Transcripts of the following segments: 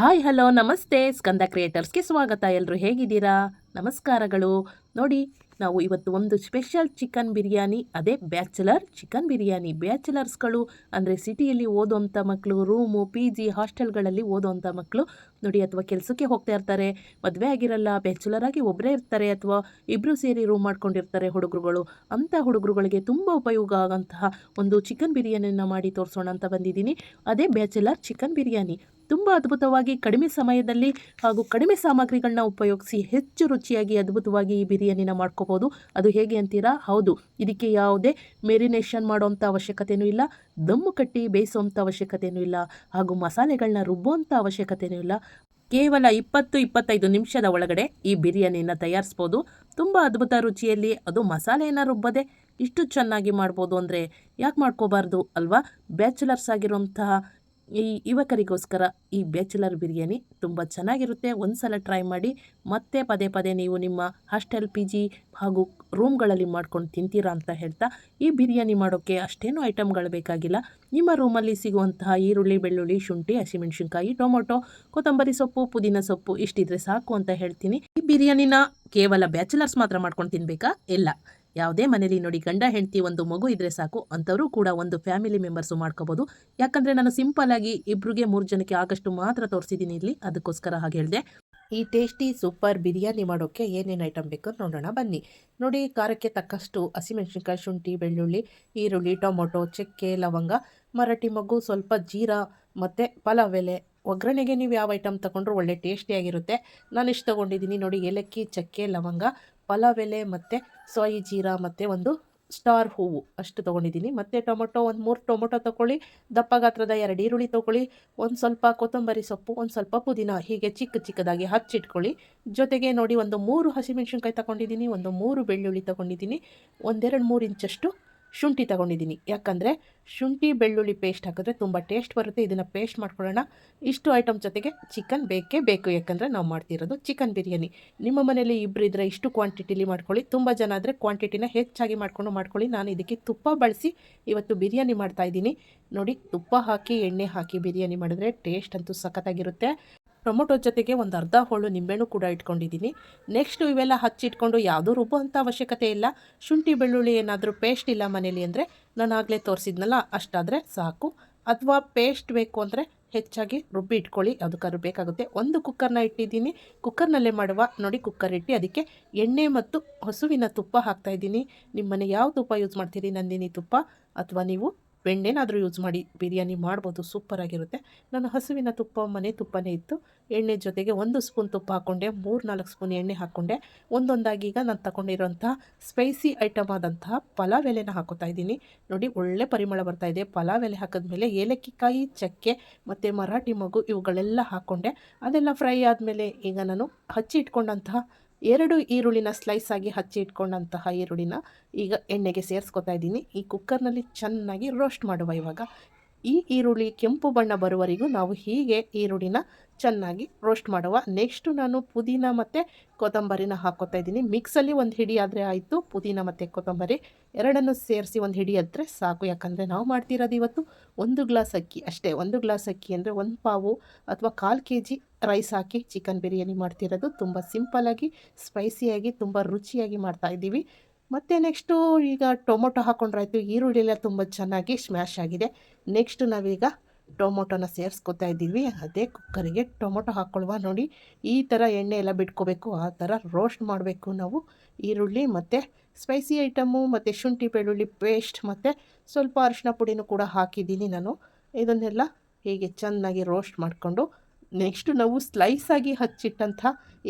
Hi, hello, ನಮಸ್ತೆ. ಸ್ಕಂದ ಕ್ರಿಯೇಟರ್ಸ್ಗೆ ಸ್ವಾಗತ. ಎಲ್ಲರೂ ಹೇಗಿದ್ದೀರಾ? ನಮಸ್ಕಾರಗಳು. ನೋಡಿ, ನಾವು ಇವತ್ತು ಒಂದು ಸ್ಪೆಷಲ್ ಚಿಕನ್ ಬಿರಿಯಾನಿ, ಅದೇ ಬ್ಯಾಚುಲರ್ ಚಿಕನ್ ಬಿರಿಯಾನಿ. ಬ್ಯಾಚುಲರ್ಸ್ಗಳು ಅಂದರೆ ಸಿಟಿಯಲ್ಲಿ ಓದೋಂಥ ಮಕ್ಕಳು ರೂಮು, ಪಿ ಜಿ, ಹಾಸ್ಟೆಲ್ಗಳಲ್ಲಿ ಓದೋಂಥ ಮಕ್ಕಳು ನೋಡಿ, ಅಥವಾ ಕೆಲಸಕ್ಕೆ ಹೋಗ್ತಾ ಇರ್ತಾರೆ, ಮದುವೆ ಆಗಿರಲ್ಲ, ಬ್ಯಾಚುಲರ್ ಆಗಿ ಒಬ್ಬರೇ ಇರ್ತಾರೆ, ಅಥವಾ ಇಬ್ಬರು ಸೇರಿ ರೂಮ್ ಮಾಡ್ಕೊಂಡಿರ್ತಾರೆ ಹುಡುಗರುಗಳು. ಅಂಥ ಹುಡುಗರುಗಳಿಗೆ ತುಂಬ ಉಪಯೋಗ ಆಗೋಂತಹ ಒಂದು ಚಿಕನ್ ಬಿರಿಯಾನಿಯನ್ನು ಮಾಡಿ ತೋರಿಸೋಣ ಅಂತ ಬಂದಿದ್ದೀನಿ. ಅದೇ ಬ್ಯಾಚುಲರ್ ಚಿಕನ್ ಬಿರಿಯಾನಿ. ತುಂಬ ಅದ್ಭುತವಾಗಿ ಕಡಿಮೆ ಸಮಯದಲ್ಲಿ ಹಾಗೂ ಕಡಿಮೆ ಸಾಮಗ್ರಿಗಳನ್ನ ಉಪಯೋಗಿಸಿ ಹೆಚ್ಚು ರುಚಿಯಾಗಿ ಅದ್ಭುತವಾಗಿ ಈ ಬಿರಿಯಾನಿನ ಮಾಡ್ಕೋಬೋದು. ಅದು ಹೇಗೆ ಅಂತೀರಾ? ಹೌದು, ಇದಕ್ಕೆ ಯಾವುದೇ ಮೆರಿನೇಷನ್ ಮಾಡೋವಂಥ ಅವಶ್ಯಕತೆಯೂ ಇಲ್ಲ, ದಮ್ಮು ಕಟ್ಟಿ ಬೇಯಿಸುವಂಥ ಅವಶ್ಯಕತೆಯೂ ಇಲ್ಲ ಹಾಗೂ ಮಸಾಲೆಗಳನ್ನ ರುಬ್ಬುವಂಥ ಅವಶ್ಯಕತೆಯೂ ಇಲ್ಲ. ಕೇವಲ ಇಪ್ಪತ್ತು, ಇಪ್ಪತ್ತೈದು ನಿಮಿಷದ ಒಳಗಡೆ ಈ ಬಿರಿಯಾನಿನ ತಯಾರಿಸ್ಬೋದು. ತುಂಬ ಅದ್ಭುತ ರುಚಿಯಲ್ಲಿ ಅದು ಮಸಾಲೆಯನ್ನು ರುಬ್ಬದೆ ಇಷ್ಟು ಚೆನ್ನಾಗಿ ಮಾಡ್ಬೋದು ಅಂದರೆ ಯಾಕೆ ಮಾಡ್ಕೋಬಾರ್ದು ಅಲ್ವಾ? ಬ್ಯಾಚುಲರ್ಸ್ ಆಗಿರೋಂತಹ ಈ ಯುವಕರಿಗೋಸ್ಕರ ಈ ಬ್ಯಾಚುಲರ್ ಬಿರಿಯಾನಿ ತುಂಬ ಚೆನ್ನಾಗಿರುತ್ತೆ. ಒಂದು ಸಲ ಟ್ರೈ ಮಾಡಿ ಮತ್ತೆ ಪದೇ ಪದೇ ನೀವು ನಿಮ್ಮ ಹಾಸ್ಟೆಲ್ ಪಿ ಜಿ ಹಾಗೂ ರೂಮ್ಗಳಲ್ಲಿ ಮಾಡ್ಕೊಂಡು ತಿಂತೀರಾ ಅಂತ ಹೇಳ್ತಾ ಈ ಬಿರಿಯಾನಿ ಮಾಡೋಕ್ಕೆ ಅಷ್ಟೇನೂ ಐಟಮ್ಗಳು ಬೇಕಾಗಿಲ್ಲ. ನಿಮ್ಮ ರೂಮಲ್ಲಿ ಸಿಗುವಂತಹ ಈರುಳ್ಳಿ, ಬೆಳ್ಳುಳ್ಳಿ, ಶುಂಠಿ, ಹಸಿಮೆಣಸಿನ್ಕಾಯಿ, ಟೊಮೊಟೊ, ಕೊತ್ತಂಬರಿ ಸೊಪ್ಪು, ಪುದೀನ ಸೊಪ್ಪು ಇಷ್ಟಿದ್ರೆ ಸಾಕು ಅಂತ ಹೇಳ್ತೀನಿ. ಈ ಬಿರಿಯಾನಿನ ಕೇವಲ ಬ್ಯಾಚುಲರ್ಸ್ ಮಾತ್ರ ಮಾಡ್ಕೊಂಡು ತಿನ್ನಬೇಕಾ ಇಲ್ಲ. ಯಾವುದೇ ಮನೇಲಿ ನೋಡಿ ಗಂಡ, ಹೆಂಡತಿ ಒಂದು ಮಗು ಇದ್ರೆ ಸಾಕು, ಅಂಥವರು ಕೂಡ ಒಂದು ಫ್ಯಾಮಿಲಿ ಮೆಂಬರ್ಸು ಮಾಡ್ಕೋಬೋದು. ಯಾಕಂದರೆ ನಾನು ಸಿಂಪಲ್ ಆಗಿ ಇಬ್ರಿಗೆ ಮೂರು ಜನಕ್ಕೆ ಆಗಷ್ಟು ಮಾತ್ರ ತೋರಿಸಿದ್ದೀನಿ ಇಲ್ಲಿ, ಅದಕ್ಕೋಸ್ಕರ ಹಾಗೆ ಹೇಳಿದೆ. ಈ ಟೇಸ್ಟಿ ಸೂಪರ್ ಬಿರಿಯಾನಿ ಮಾಡೋಕ್ಕೆ ಏನೇನು ಐಟಮ್ ಬೇಕು ನೋಡೋಣ, ಬನ್ನಿ. ನೋಡಿ, ಖಾರಕ್ಕೆ ತಕ್ಕಷ್ಟು ಹಸಿಮೆಣಸಿನ್ಕಾಯಿ, ಶುಂಠಿ, ಬೆಳ್ಳುಳ್ಳಿ, ಈರುಳ್ಳಿ, ಟೊಮೊಟೊ, ಚಕ್ಕೆ, ಲವಂಗ, ಮರಾಠಿ ಮಗು ಸ್ವಲ್ಪ ಜೀರಾ ಮತ್ತು ಪಲಾವ್ ಎಲೆ. ಒಗ್ಗರಣೆಗೆ ನೀವು ಯಾವ ಐಟಮ್ ತೊಗೊಂಡ್ರು ಒಳ್ಳೆ ಟೇಸ್ಟಿಯಾಗಿರುತ್ತೆ. ನಾನು ಇಷ್ಟು ತೊಗೊಂಡಿದ್ದೀನಿ. ನೋಡಿ, ಏಲಕ್ಕಿ, ಚಕ್ಕೆ, ಲವಂಗ ಪಲಾವ್ ಎಲೆ ಮತ್ತು ಸೋಯಿ ಜೀರಾ ಮತ್ತು ಒಂದು ಸ್ಟಾರ್ ಹೂವು. ಅಷ್ಟು ತೊಗೊಂಡಿದ್ದೀನಿ. ಮತ್ತು ಟೊಮೊಟೊ ಒಂದು ಮೂರು ಟೊಮೊಟೊ ತೊಗೊಳ್ಳಿ ದಪ್ಪ ಗಾತ್ರದ ಎರಡು ಈರುಳ್ಳಿ ತೊಗೊಳ್ಳಿ. ಒಂದು ಸ್ವಲ್ಪ ಕೊತ್ತಂಬರಿ ಸೊಪ್ಪು, ಒಂದು ಸ್ವಲ್ಪ ಪುದೀನ. ಹೀಗೆ ಚಿಕ್ಕ ಚಿಕ್ಕದಾಗಿ ಹಚ್ಚಿಟ್ಕೊಳ್ಳಿ. ಜೊತೆಗೆ ನೋಡಿ ಒಂದು ಮೂರು ಹಸಿಮೆಣ್ಸಿನ್ಕಾಯಿ ತೊಗೊಂಡಿದ್ದೀನಿ. ಒಂದು ಮೂರು ಬೆಳ್ಳುಳ್ಳಿ ತೊಗೊಂಡಿದ್ದೀನಿ. ಒಂದೆರಡು ಮೂರು ಇಂಚಷ್ಟು ಶುಂಠಿ ತಗೊಂಡಿದ್ದೀನಿ. ಯಾಕಂದರೆ ಶುಂಠಿ, ಬೆಳ್ಳುಳ್ಳಿ ಪೇಸ್ಟ್ ಹಾಕಿದ್ರೆ ತುಂಬ ಟೇಸ್ಟ್ ಬರುತ್ತೆ. ಇದನ್ನು ಪೇಸ್ಟ್ ಮಾಡ್ಕೊಳ್ಳೋಣ. ಇಷ್ಟು ಐಟಮ್ ಜೊತೆಗೆ ಚಿಕನ್ ಬೇಕೇ ಬೇಕು. ಯಾಕಂದರೆ ನಾವು ಮಾಡ್ತಿರೋದು ಚಿಕನ್ ಬಿರಿಯಾನಿ. ನಿಮ್ಮ ಮನೇಲಿ ಇಬ್ಬರು ಇದ್ದರೆ ಇಷ್ಟು ಕ್ವಾಂಟಿಟಿಲಿ ಮಾಡ್ಕೊಳ್ಳಿ. ತುಂಬ ಜನ ಆದರೆ ಕ್ವಾಂಟಿಟಿನ ಹೆಚ್ಚಾಗಿ ಮಾಡ್ಕೊಂಡು ಮಾಡ್ಕೊಳ್ಳಿ. ನಾನು ಇದಕ್ಕೆ ತುಪ್ಪ ಬಳಸಿ ಇವತ್ತು ಬಿರಿಯಾನಿ ಮಾಡ್ತಾಯಿದ್ದೀನಿ ನೋಡಿ, ತುಪ್ಪ ಹಾಕಿ, ಎಣ್ಣೆ ಹಾಕಿ ಬಿರಿಯಾನಿ ಮಾಡಿದ್ರೆ ಟೇಸ್ಟ್ ಅಂತೂ ಸಖತ್ತಾಗಿರುತ್ತೆ. ಟೊಮೊಟೊ ಜೊತೆಗೆ ಒಂದು ಅರ್ಧ ಹೋಳು ನಿಂಬೆಹಣ್ಣು ಕೂಡ ಇಟ್ಕೊಂಡಿದ್ದೀನಿ. ನೆಕ್ಸ್ಟು ಇವೆಲ್ಲ ಹಚ್ಚಿಟ್ಕೊಂಡು ಯಾವುದೂ ರುಬ್ಬುವಂಥ ಅವಶ್ಯಕತೆ ಇಲ್ಲ. ಶುಂಠಿ, ಬೆಳ್ಳುಳ್ಳಿ ಏನಾದರೂ ಪೇಸ್ಟ್ ಇಲ್ಲ ಮನೇಲಿ ಅಂದರೆ ನಾನು ಆಗಲೇ ತೋರಿಸಿದ್ನಲ್ಲ, ಅಷ್ಟಾದರೆ ಸಾಕು. ಅಥವಾ ಪೇಸ್ಟ್ ಬೇಕು ಅಂದರೆ ಹೆಚ್ಚಾಗಿ ರುಬ್ಬಿ ಇಟ್ಕೊಳ್ಳಿ ಅದಕ್ಕಾದ್ರೂ ಬೇಕಾಗುತ್ತೆ. ಒಂದು ಕುಕ್ಕರ್ನ ಇಟ್ಟಿದ್ದೀನಿ. ಕುಕ್ಕರ್ನಲ್ಲೇ ಮಾಡುವ, ನೋಡಿ ಕುಕ್ಕರ್ ಇಟ್ಟು ಅದಕ್ಕೆ ಎಣ್ಣೆ ಮತ್ತು ಹಸುವಿನ ತುಪ್ಪ ಹಾಕ್ತಾಯಿದ್ದೀನಿ ನಿಮ್ಮ ಮನೆ ಯಾವ ತುಪ್ಪ ಯೂಸ್ ಮಾಡ್ತೀರಿ, ನಂದಿನಿ ತುಪ್ಪ ಅಥವಾ ನೀವು? ಬೆಣ್ಣೆನಾದರೂ ಯೂಸ್ ಮಾಡಿ ಬಿರಿಯಾನಿ ಮಾಡ್ಬೋದು ಸೂಪರಾಗಿರುತ್ತೆ ನಾನು ಹಸುವಿನ ತುಪ್ಪ, ಮನೆ ತುಪ್ಪನೇ ಇತ್ತು. ಎಣ್ಣೆ ಜೊತೆಗೆ ಒಂದು ಸ್ಪೂನ್ ತುಪ್ಪ ಹಾಕ್ಕೊಂಡೆ ಮೂರು ನಾಲ್ಕು ಸ್ಪೂನ್ ಎಣ್ಣೆ ಹಾಕ್ಕೊಂಡೆ ಒಂದೊಂದಾಗಿ ಈಗ ನಾನು ತಗೊಂಡಿರೋಂಥ ಸ್ಪೈಸಿ ಐಟಮ್ ಆದಂತಹ ಪಲಾವ್ ಎಲೆನ ಹಾಕೋತಾ ಇದ್ದೀನಿ. ನೋಡಿ, ಒಳ್ಳೆ ಪರಿಮಳ ಬರ್ತಾ ಇದೆ. ಪಲಾವ್ ಎಲೆ ಹಾಕಿದ್ಮೇಲೆ ಏಲಕ್ಕಿ, ಕಾಯಿ, ಚಕ್ಕೆ ಮತ್ತು ಮರಾಠಿ ಮಗು ಇವುಗಳೆಲ್ಲ ಹಾಕ್ಕೊಂಡೆ ಅದೆಲ್ಲ ಫ್ರೈ ಆದಮೇಲೆ ಈಗ ನಾನು ಹಚ್ಚಿ ಇಟ್ಕೊಂಡಂತಹ ಎರಡು ಈರುಳ್ಳಿನ ಸ್ಲೈಸ್ ಆಗಿ ಹಚ್ಚಿ ಇಟ್ಕೊಂಡಂತಹ ಈರುಳ್ಳಿನ ಈಗ ಎಣ್ಣೆಗೆ ಸೇರಿಸ್ಕೊತಾ ಇದ್ದೀನಿ. ಈ ಕುಕ್ಕರ್ನಲ್ಲಿ ಚೆನ್ನಾಗಿ ರೋಸ್ಟ್ ಮಾಡುವ ಇವಾಗ ಈ ಈರುಳ್ಳಿ ಕೆಂಪು ಬಣ್ಣ ಬರುವವರೆಗೂ ನಾವು ಹೀಗೆ ಈರುಳ್ಳಿನ ಚೆನ್ನಾಗಿ ರೋಸ್ಟ್ ಮಾಡುವ. ನೆಕ್ಸ್ಟು ನಾನು ಪುದೀನ ಮತ್ತು ಕೊತ್ತಂಬರಿನ ಹಾಕ್ಕೋತಾ ಇದ್ದೀನಿ. ಮಿಕ್ಸಲ್ಲಿ ಒಂದು ಹಿಡಿ ಆದರೆ ಆಯಿತು. ಪುದೀನ ಮತ್ತು ಕೊತ್ತಂಬರಿ ಎರಡನ್ನು ಸೇರಿಸಿ ಒಂದು ಹಿಡಿ ಆದರೆ ಸಾಕು. ಯಾಕಂದರೆ ನಾವು ಮಾಡ್ತಿರೋದು ಇವತ್ತು ಒಂದು ಗ್ಲಾಸ್ ಅಕ್ಕಿ ಅಷ್ಟೇ. ಒಂದು ಗ್ಲಾಸ್ ಅಕ್ಕಿ ಅಂದರೆ ಒಂದು ಪಾವು ಅಥವಾ ಕಾಲು ಕೆ ಜಿ ರೈಸ್ ಹಾಕಿ ಚಿಕನ್ ಬಿರಿಯಾನಿ ಮಾಡ್ತಿರೋದು. ತುಂಬ ಸಿಂಪಲ್ಲಾಗಿ ಸ್ಪೈಸಿಯಾಗಿ ತುಂಬ ರುಚಿಯಾಗಿ ಮಾಡ್ತಾಯಿದ್ದೀವಿ ಮತ್ತು ನೆಕ್ಸ್ಟು ಈಗ ಟೊಮೊಟೊ ಹಾಕ್ಕೊಂಡ್ರಾಯ್ತು ಈರುಳ್ಳಿ ಎಲ್ಲ ತುಂಬ ಚೆನ್ನಾಗಿ ಸ್ಮ್ಯಾಶ್ ಆಗಿದೆ. ನೆಕ್ಸ್ಟ್ ನಾವೀಗ ಟೊಮೊಟೊನ ಸೇರಿಸ್ಕೊತಾ ಇದ್ದೀವಿ. ಅದೇ ಕುಕ್ಕರಿಗೆ ಟೊಮೊಟೊ ಹಾಕ್ಕೊಳ್ವ ನೋಡಿ, ಈ ಥರ ಎಣ್ಣೆ ಎಲ್ಲ ಬಿಟ್ಕೋಬೇಕು. ಆ ಥರ ರೋಸ್ಟ್ ಮಾಡಬೇಕು ನಾವು. ಈರುಳ್ಳಿ ಮತ್ತು ಸ್ಪೈಸಿ ಐಟಮು ಮತ್ತು ಶುಂಠಿ, ಬೆಳ್ಳುಳ್ಳಿ ಪೇಸ್ಟ್ ಮತ್ತು ಸ್ವಲ್ಪ ಅರಿಶಿನ ಪುಡಿನೂ ಕೂಡ ಹಾಕಿದ್ದೀನಿ ನಾನು. ಇದನ್ನೆಲ್ಲ ಹೀಗೆ ಚೆನ್ನಾಗಿ ರೋಸ್ಟ್ ಮಾಡಿಕೊಂಡು ನೆಕ್ಸ್ಟು ನಾವು ಸ್ಲೈಸಾಗಿ ಹಚ್ಚಿಟ್ಟಂಥ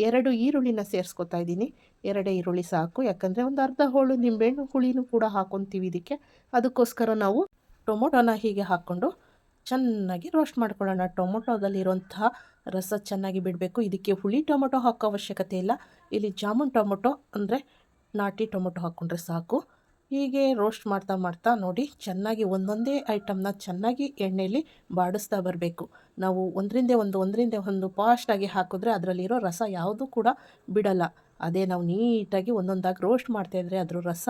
ಎರಡು ಈರುಳ್ಳಿನ ಸೇರಿಸ್ಕೊತಾ ಇದ್ದೀನಿ. ಎರಡೇ ಈರುಳ್ಳಿ ಸಾಕು. ಯಾಕಂದರೆ ಒಂದು ಅರ್ಧ ಹೋಳು ನಿಂಬೆಹಣ್ಣು ಹುಳಿನೂ ಕೂಡ ಹಾಕೊತೀವಿ ಇದಕ್ಕೆ. ಅದಕ್ಕೋಸ್ಕರ ನಾವು ಟೊಮೊಟೊನ ಹೀಗೆ ಹಾಕ್ಕೊಂಡು ಚೆನ್ನಾಗಿ ರೋಸ್ಟ್ ಮಾಡ್ಕೊಳ್ಳೋಣ. ಟೊಮೊಟೊದಲ್ಲಿರುವಂತಹ ರಸ ಚೆನ್ನಾಗಿ ಬಿಡಬೇಕು. ಇದಕ್ಕೆ ಹುಳಿ ಟೊಮೊಟೊ ಹಾಕೋ ಅವಶ್ಯಕತೆ ಇಲ್ಲ. ಇಲ್ಲಿ ಜಾಮೂನ್ ಟೊಮೊಟೊ ಅಂದರೆ ನಾಟಿ ಟೊಮೊಟೊ ಹಾಕ್ಕೊಂಡ್ರೆ ಸಾಕು. ಹೀಗೆ ರೋಸ್ಟ್ ಮಾಡ್ತಾ ಮಾಡ್ತಾ ನೋಡಿ ಚೆನ್ನಾಗಿ ಒಂದೊಂದೇ ಐಟಮ್ನ ಚೆನ್ನಾಗಿ ಎಣ್ಣೆಯಲ್ಲಿ ಬಾಡಿಸ್ತಾ ಬರಬೇಕು. ನಾವು ಒಂದರಿಂದ ಒಂದು ಒಂದರಿಂದ ಒಂದು ಫಾಸ್ಟಾಗಿ ಹಾಕಿದ್ರೆ ಅದರಲ್ಲಿರೋ ರಸ ಯಾವುದೂ ಕೂಡ ಬಿಡಲ್ಲ. ಅದೇ ನಾವು ನೀಟಾಗಿ ಒಂದೊಂದಾಗಿ ರೋಸ್ಟ್ ಮಾಡ್ತಾಯಿದ್ರೆ ಅದ್ರ ರಸ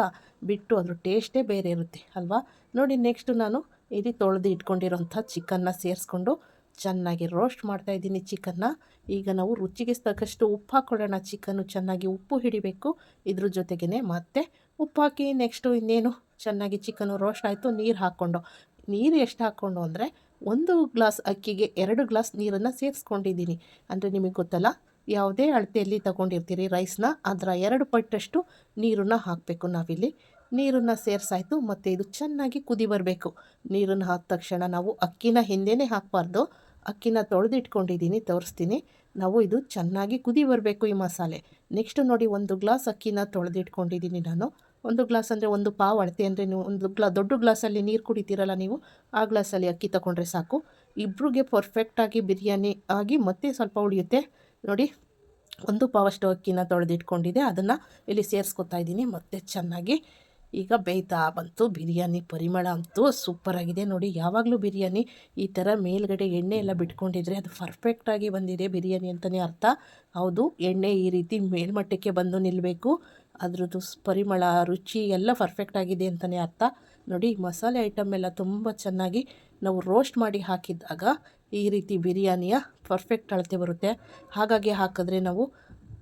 ಬಿಟ್ಟು ಅದ್ರ ಟೇಸ್ಟೇ ಬೇರೆ ಇರುತ್ತೆ, ಅಲ್ವಾ? ನೋಡಿ ನೆಕ್ಸ್ಟು ನಾನು ಇಲ್ಲಿ ತೊಳೆದು ಇಟ್ಕೊಂಡಿರೋಂಥ ಚಿಕನ್ನ ಸೇರಿಸ್ಕೊಂಡು ಚೆನ್ನಾಗಿ ರೋಸ್ಟ್ ಮಾಡ್ತಾ ಇದ್ದೀನಿ ಚಿಕನ್ನ ಈಗ ನಾವು ರುಚಿಗೆ ತಕ್ಕಷ್ಟು ಉಪ್ಪು ಹಾಕ್ಕೊಳ್ಳೋಣ ಚಿಕನ್ನು ಚೆನ್ನಾಗಿ ಉಪ್ಪು ಹಿಡಿಬೇಕು. ಇದ್ರ ಜೊತೆಗೇ ಮತ್ತೆ ಉಪ್ಪು ಹಾಕಿ ನೆಕ್ಸ್ಟು ಇನ್ನೇನು ಚೆನ್ನಾಗಿ ಚಿಕನ್ನು ರೋಸ್ಟ್ ಆಯಿತು, ನೀರು ಹಾಕ್ಕೊಂಡು. ನೀರು ಎಷ್ಟು ಹಾಕ್ಕೊಂಡು ಅಂದರೆ ಒಂದು ಗ್ಲಾಸ್ ಅಕ್ಕಿಗೆ ಎರಡು ಗ್ಲಾಸ್ ನೀರನ್ನು ಸೇರಿಸ್ಕೊಂಡಿದ್ದೀನಿ. ಅಂದರೆ ನಿಮಗೆ ಗೊತ್ತಲ್ಲ ಯಾವುದೇ ಅಳತೆಯಲ್ಲಿ ತಗೊಂಡಿರ್ತೀರಿ ರೈಸ್ನ ಅದರ ಎರಡು ಪಟ್ಟಷ್ಟು ನೀರನ್ನು ಹಾಕಬೇಕು ನಾವಿಲ್ಲಿ. ನೀರನ್ನು ಸೇರಿಸಾಯ್ತು, ಮತ್ತು ಇದು ಚೆನ್ನಾಗಿ ಕುದಿ ಬರಬೇಕು. ನೀರನ್ನು ಹಾಕಿದ ತಕ್ಷಣ ನಾವು ಅಕ್ಕಿನ ಹಿಂದೆನೇ ಹಾಕಬಾರ್ದು. ಅಕ್ಕಿನ ತೊಳೆದಿಟ್ಕೊಂಡಿದ್ದೀನಿ ತೋರಿಸ್ತೀನಿ. ನಾವು ಇದು ಚೆನ್ನಾಗಿ ಕುದಿ ಬರಬೇಕು ಈ ಮಸಾಲೆ. ನೆಕ್ಸ್ಟ್ ನೋಡಿ ಒಂದು ಗ್ಲಾಸ್ ಅಕ್ಕಿನ ತೊಳೆದಿಟ್ಕೊಂಡಿದ್ದೀನಿ ನಾನು. ಒಂದು ಗ್ಲಾಸ್ ಅಂದರೆ ಒಂದು ಪಾವು ಅಳತೆ ಅಂದರೆ ನೀವು ಒಂದು ಗ್ಲಾ, ದೊಡ್ಡ ಗ್ಲಾಸಲ್ಲಿ ನೀರು ಕುಡಿತೀರಲ್ಲ ನೀವು, ಆ ಗ್ಲಾಸಲ್ಲಿ ಅಕ್ಕಿ ತಗೊಂಡ್ರೆ ಸಾಕು. ಇಬ್ಬರಿಗೆ ಪರ್ಫೆಕ್ಟಾಗಿ ಬಿರಿಯಾನಿ ಆಗಿ ಮತ್ತೆ ಸ್ವಲ್ಪ ಉಳಿಯುತ್ತೆ. ನೋಡಿ, ಒಂದು ಪಾವಷ್ಟು ಅಕ್ಕಿನ ತೊಳೆದಿಟ್ಕೊಂಡಿದೆ. ಅದನ್ನು ಇಲ್ಲಿ ಸೇರಿಸ್ಕೊತಾ ಇದ್ದೀನಿ. ಮತ್ತು ಚೆನ್ನಾಗಿ ಈಗ ಬೇಯ್ತಾ ಬಂತು. ಬಿರಿಯಾನಿ ಪರಿಮಳ ಅಂತೂ ಸೂಪರಾಗಿದೆ ನೋಡಿ, ಯಾವಾಗಲೂ ಬಿರಿಯಾನಿ ಈ ಥರ ಮೇಲ್ಗಡೆ ಎಣ್ಣೆ ಎಲ್ಲ ಬಿಟ್ಕೊಂಡಿದ್ರೆ ಅದು ಪರ್ಫೆಕ್ಟಾಗಿ ಬಂದಿದೆ ಬಿರಿಯಾನಿ ಅಂತಲೇ ಅರ್ಥ. ಹೌದು, ಎಣ್ಣೆ ಈ ರೀತಿ ಮೇಲ್ಮಟ್ಟಕ್ಕೆ ಬಂದು ನಿಲ್ಲಬೇಕು ಅದರದ್ದು ಪರಿಮಳ, ರುಚಿ ಎಲ್ಲ ಪರ್ಫೆಕ್ಟ್ ಆಗಿದೆ ಅಂತಲೇ ಅರ್ಥ. ನೋಡಿ, ಮಸಾಲೆ ಐಟಮ್ ಎಲ್ಲ ತುಂಬ ಚೆನ್ನಾಗಿ ನಾವು ರೋಸ್ಟ್ ಮಾಡಿ ಹಾಕಿದಾಗ ಈ ರೀತಿ ಬಿರಿಯಾನಿಯ ಪರ್ಫೆಕ್ಟ್ ಅಳತೆ ಬರುತ್ತೆ. ಹಾಗಾಗಿ ಹಾಕಿದ್ರೆ ನಾವು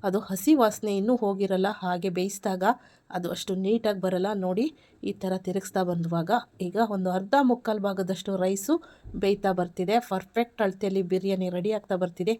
ಅದು ಹಸಿ ವಾಸನೆ ಇನ್ನೂ ಹೋಗಿರಲ್ಲ, ಹಾಗೆ ಬೇಯಿಸಿದಾಗ ಅದು ಅಷ್ಟು ನೀಟಾಗಿ ಬರಲ್ಲ. ನೋಡಿ, ಈ ಥರ ತಿರುಗಿಸ್ತಾ ಬಂದುವಾಗ ಈಗ ಒಂದು ಅರ್ಧ ಮುಕ್ಕಾಲು ಭಾಗದಷ್ಟು ರೈಸು ಬೇಯ್ತಾ ಬರ್ತಿದೆ. ಪರ್ಫೆಕ್ಟ್ ಅಳತೆಯಲ್ಲಿ ಬಿರಿಯಾನಿ ರೆಡಿ ಆಗ್ತಾ ಬರ್ತಿದೆ.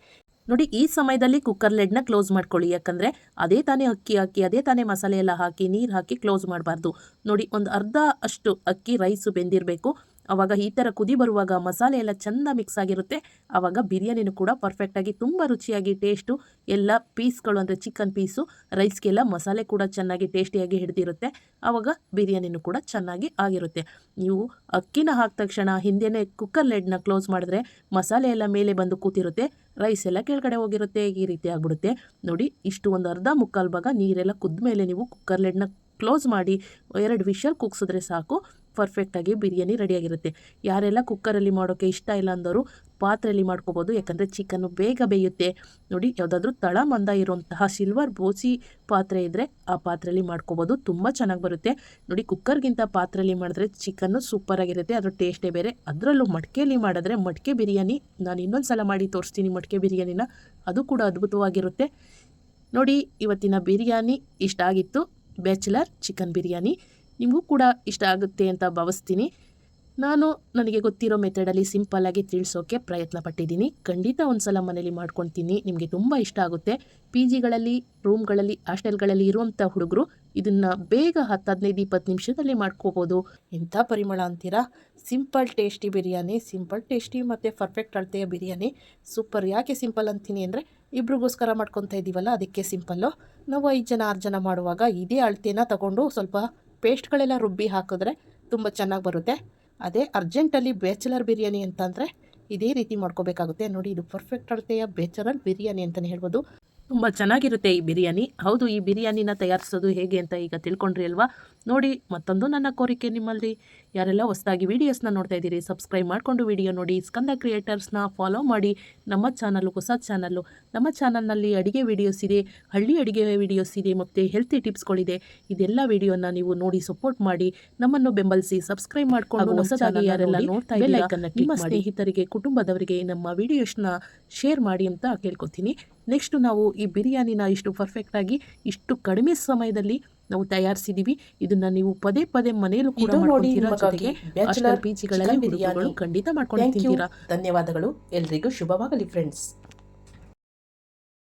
ನೋಡಿ, ಈ ಸಮಯದಲ್ಲಿ ಕುಕ್ಕರ್ ಲೆಡ್ನ ಕ್ಲೋಸ್ ಮಾಡ್ಕೊಳ್ಳಿ. ಯಾಕಂದರೆ ಅದೇ ತಾನೇ ಅಕ್ಕಿ ಹಾಕಿ, ಅದೇ ತಾನೇ ಮಸಾಲೆ ಎಲ್ಲ ಹಾಕಿ, ನೀರು ಹಾಕಿ ಕ್ಲೋಸ್ ಮಾಡಬಾರ್ದು. ನೋಡಿ, ಒಂದು ಅರ್ಧ ಅಷ್ಟು ಅಕ್ಕಿ ರೈಸು ಬೆಂದಿರಬೇಕು. ಆವಾಗ ಈ ಥರ ಕುದಿ ಬರುವಾಗ ಮಸಾಲೆ ಎಲ್ಲ ಚೆಂದ ಮಿಕ್ಸ್ ಆಗಿರುತ್ತೆ. ಆವಾಗ ಬಿರಿಯಾನಿನೂ ಕೂಡ ಪರ್ಫೆಕ್ಟಾಗಿ ತುಂಬ ರುಚಿಯಾಗಿ ಟೇಸ್ಟು ಎಲ್ಲ ಪೀಸ್ಗಳು ಅಂದರೆ ಚಿಕನ್ ಪೀಸು ರೈಸ್ಗೆಲ್ಲ ಮಸಾಲೆ ಕೂಡ ಚೆನ್ನಾಗಿ ಟೇಸ್ಟಿಯಾಗಿ ಹಿಡಿದಿರುತ್ತೆ. ಆವಾಗ ಬಿರಿಯಾನಿನೂ ಕೂಡ ಚೆನ್ನಾಗಿ ಆಗಿರುತ್ತೆ. ನೀವು ಅಕ್ಕಿನ ಹಾಕಿದ ತಕ್ಷಣ ಹಿಂದೆಯೇ ಕುಕ್ಕರ್ ಲೆಡ್ನ ಕ್ಲೋಸ್ ಮಾಡಿದ್ರೆ ಮಸಾಲೆ ಎಲ್ಲ ಮೇಲೆ ಬಂದು ಕೂತಿರುತ್ತೆ. ರೈಸ್ ಎಲ್ಲ ಕೆಳಗಡೆ ಹೋಗಿರುತ್ತೆ, ಈ ರೀತಿ ಆಗಿಬಿಡುತ್ತೆ. ನೋಡಿ, ಇಷ್ಟು ಒಂದು ಅರ್ಧ ಮುಕ್ಕಾಲು ಭಾಗ ನೀರೆಲ್ಲ ಕುದ್ದ ಮೇಲೆ ನೀವು ಕುಕ್ಕರ್ ಲೆಡ್ನ ಕ್ಲೋಸ್ ಮಾಡಿ ಎರಡು ವಿಷಲ್ ಕುಗ್ಸಿದ್ರೆ ಸಾಕು. ಪರ್ಫೆಕ್ಟಾಗಿ ಬಿರಿಯಾನಿ ರೆಡಿಯಾಗಿರುತ್ತೆ. ಯಾರೆಲ್ಲ ಕುಕ್ಕರಲ್ಲಿ ಮಾಡೋಕ್ಕೆ ಇಷ್ಟ ಇಲ್ಲ ಅಂದವರು ಪಾತ್ರೆಯಲ್ಲಿ ಮಾಡ್ಕೋಬೋದು, ಯಾಕಂದರೆ ಚಿಕನ್ನು ಬೇಗ ಬೇಯುತ್ತೆ. ನೋಡಿ, ಯಾವುದಾದ್ರೂ ತಳ ಮಂದ ಇರುವಂತಹ ಸಿಲ್ವರ್ ಬೋಸಿ ಪಾತ್ರೆ ಇದ್ದರೆ ಆ ಪಾತ್ರೆಯಲ್ಲಿ ಮಾಡ್ಕೋಬೋದು, ತುಂಬ ಚೆನ್ನಾಗಿ ಬರುತ್ತೆ. ನೋಡಿ, ಕುಕ್ಕರ್ಗಿಂತ ಪಾತ್ರೆಯಲ್ಲಿ ಮಾಡಿದ್ರೆ ಚಿಕನ್ನು ಸೂಪರಾಗಿರುತ್ತೆ ಅದರ ಟೇಸ್ಟೇ ಬೇರೆ. ಅದರಲ್ಲೂ ಮಡಿಕೆಯಲ್ಲಿ ಮಾಡಿದ್ರೆ ಮಡಿಕೆ ಬಿರಿಯಾನಿ, ನಾನು ಇನ್ನೊಂದು ಸಲ ಮಾಡಿ ತೋರಿಸ್ತೀನಿ ಮಡಿಕೆ ಬಿರಿಯಾನಿನ, ಅದು ಕೂಡ ಅದ್ಭುತವಾಗಿರುತ್ತೆ. ನೋಡಿ, ಇವತ್ತಿನ ಬಿರಿಯಾನಿ ಇಷ್ಟ ಆಗಿತ್ತು. Bachelor chicken biryani. ನಿಮಗೂ ಕೂಡ ಇಷ್ಟ ಆಗುತ್ತೆ ಅಂತ ಭಾವಿಸ್ತೀನಿ. ನಾನು ನನಗೆ ಗೊತ್ತಿರೋ ಮೆಥಡಲ್ಲಿ ಸಿಂಪಲ್ಲಾಗಿ ತಿಳಿಸೋಕೆ ಪ್ರಯತ್ನ ಪಟ್ಟಿದ್ದೀನಿ. ಖಂಡಿತ ಒಂದು ಸಲ ಮನೇಲಿ ಮಾಡ್ಕೊತೀನಿ. ನಿಮಗೆ ತುಂಬ ಇಷ್ಟ ಆಗುತ್ತೆ. ಪಿ ಜಿಗಳಲ್ಲಿ ರೂಮ್ಗಳಲ್ಲಿ ಹಾಸ್ಟೆಲ್ಗಳಲ್ಲಿ ಇರುವಂಥ ಹುಡುಗರು ಇದನ್ನು ಬೇಗ ಹತ್ತು ಹದಿನೈದು ಇಪ್ಪತ್ತು ನಿಮಿಷದಲ್ಲಿ ಮಾಡ್ಕೋಬೋದು. ಎಂಥ ಪರಿಮಳ ಅಂತೀರಾ? Simple tasty biryani simple tasty ಮತ್ತು ಪರ್ಫೆಕ್ಟ್ ಅಳತೆಯ ಬಿರಿಯಾನಿ. ಸೂಪರ್ ಯಾಕೆ ಸಿಂಪಲ್ ಅಂತೀನಿ ಅಂದರೆ ಇಬ್ರಿಗೋಸ್ಕರ ಮಾಡ್ಕೊತಾ ಇದ್ದೀವಲ್ಲ ಅದಕ್ಕೆ ಸಿಂಪಲ್ಲು ನಾವು ಐದು ಜನ, ಆರು ಜನ ಮಾಡುವಾಗ ಇದೇ ಅಳತೆನ ತಗೊಂಡು ಸ್ವಲ್ಪ ಪೇಸ್ಟ್ಗಳೆಲ್ಲ ರುಬ್ಬಿ ಹಾಕಿದ್ರೆ ತುಂಬ ಚೆನ್ನಾಗಿ ಬರುತ್ತೆ. ಅದೇ ಅರ್ಜೆಂಟಲ್ಲಿ ಬೇಚಲರ್ ಬಿರಿಯಾನಿ ಅಂತಂದರೆ ಇದೇ ರೀತಿ ಮಾಡ್ಕೋಬೇಕಾಗುತ್ತೆ. ನೋಡಿ, ಇದು ಪರ್ಫೆಕ್ಟ್ ಅಳತೆಯ ಬ್ಯಾಚುಲರ್ ಬಿರಿಯಾನಿ ಅಂತಲೇ ಹೇಳ್ಬೋದು. ತುಂಬ ಚೆನ್ನಾಗಿರುತ್ತೆ ಈ ಬಿರಿಯಾನಿ. ಹೌದು, ಈ ಬಿರಿಯಾನಿನ ತಯಾರಿಸೋದು ಹೇಗೆ ಅಂತ ಈಗ ತಿಳ್ಕೊಂಡ್ರಿ ಅಲ್ವಾ? ನೋಡಿ, ಮತ್ತೊಂದು ನನ್ನ ಕೋರಿಕೆ ನಿಮ್ಮಲ್ಲಿ. ಯಾರೆಲ್ಲ ಹೊಸದಾಗಿ ವೀಡಿಯೋಸ್ನ ನೋಡ್ತಾ ಇದ್ದೀರಿ ಸಬ್ಸ್ಕ್ರೈಬ್ ಮಾಡಿಕೊಂಡು ವಿಡಿಯೋ ನೋಡಿ ಸ್ಕಂದ ಕ್ರಿಯೇಟರ್ಸ್ನ ಫಾಲೋ ಮಾಡಿ ನಮ್ಮ ಚಾನಲ್ಲು ಹೊಸ ಚಾನಲ್ಲು ನಮ್ಮ ಚಾನಲ್ನಲ್ಲಿ ಅಡುಗೆ ವೀಡಿಯೋಸ್ ಇದೆ ಹಳ್ಳಿ ಅಡುಗೆ ವೀಡಿಯೋಸ್ ಇದೆ ಮತ್ತು ಹೆಲ್ತಿ ಟಿಪ್ಸ್ಗಳಿದೆ ಇದೆಲ್ಲ ವೀಡಿಯೋನ ನೀವು ನೋಡಿ ಸಪೋರ್ಟ್ ಮಾಡಿ ನಮ್ಮನ್ನು ಬೆಂಬಲಿಸಿ ಸಬ್ಸ್ಕ್ರೈಬ್ ಮಾಡಿಕೊಂಡು ಹೊಸದಾಗಿ ಯಾರೆಲ್ಲ ನೋಡ್ತಾ ಇದ್ದೀರಾ ನಿಮ್ಮ ಸ್ನೇಹಿತರಿಗೆ ಕುಟುಂಬದವರಿಗೆ ನಮ್ಮ ವೀಡಿಯೋಸ್ನ ಶೇರ್ ಮಾಡಿ ಅಂತ ಕೇಳ್ಕೊತೀನಿ. ನೆಕ್ಸ್ಟ್ ನಾವು ಈ ಬಿರಿಯಾನಿನ ಇಷ್ಟು ಪರ್ಫೆಕ್ಟಾಗಿ ಇಷ್ಟು ಕಡಿಮೆ ಸಮಯದಲ್ಲಿ ನಾವು ತಯಾರಿಸಿದೀವಿ. ಇದನ್ನ ನೀವು ಪದೇ ಪದೇ ಮನೆಯಲ್ಲೂ ಕೂಡ ಮಾಡ್ಕೊತೀರಾ ಜೊತೆಗೆ ಖಂಡಿತ ಮಾಡ್ಕೊಂಡು ಧನ್ಯವಾದಗಳು. ಎಲ್ರಿಗೂ ಶುಭವಾಗಲಿ ಫ್ರೆಂಡ್ಸ್